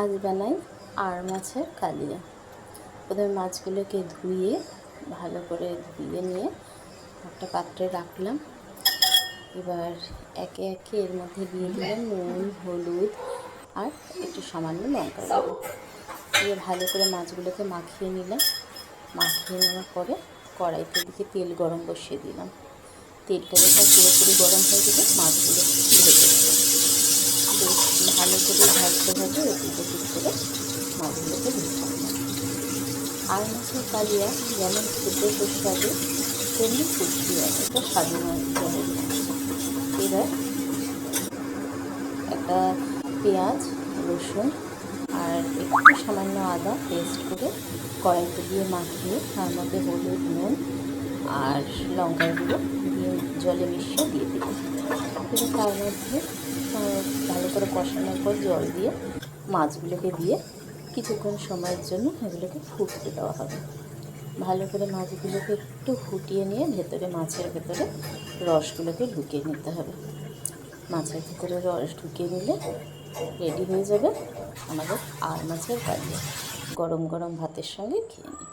আজ বানাই আর মাছের কালিয়া। প্রথমে মাছগুলোকে ধুয়ে, ভালো করে ধুয়ে নিয়ে একটা পাত্রে রাখলাম। এবার একে একে এর মধ্যে দিয়ে দিলাম নুন, হলুদ আর একটু সামান্য লঙ্কা গুঁড়ো। দিয়ে ভালো করে মাছগুলোকে মাখিয়ে নিলাম। মাখিয়ে নেওয়ার পরে কড়াইতে দিকে তেল গরম বসিয়ে দিলাম। তেলটা যখন পুরোপুরি গরম হয়ে গেলে মাছগুলো দেবো ভালো করে ভাজতে ভাজতে এদিক ওদিক করে মাছগুলোকে ভেজে নিলাম আর মাছের কালিয়া, যেমন খেতে সুস্বাদু, তেমনি ফুটকি এটা স্বাদু মাছ এবার একটা পেঁয়াজ, রসুন আর একটু সামান্য আদা পেস্ট করে কড়াইতে দিয়ে মাখিয়ে, তার মধ্যে হলুদ, নুন আর লঙ্কার গুঁড়ো দিয়ে জলে মিশিয়ে দিয়ে দিলাম এবার তার মধ্যে ভালো করে কষানোর পর জল দিয়ে মাছগুলোকে দিয়ে কিছুক্ষণ সময়ের জন্য এগুলোকে ফুটতে দেওয়া হবে। ভালো করে মাছগুলোকে একটু ফুটিয়ে নিয়ে ভেতরে, মাছের ভেতরে রসগুলোকে ঢুকিয়ে নিতে হবে। মাছের ভেতরে রস ঢুকিয়ে নিলে রেডি হয়ে যাবে আমাদের আর মাছের কালিয়া গরম গরম ভাতের সঙ্গে খেয়ে নিই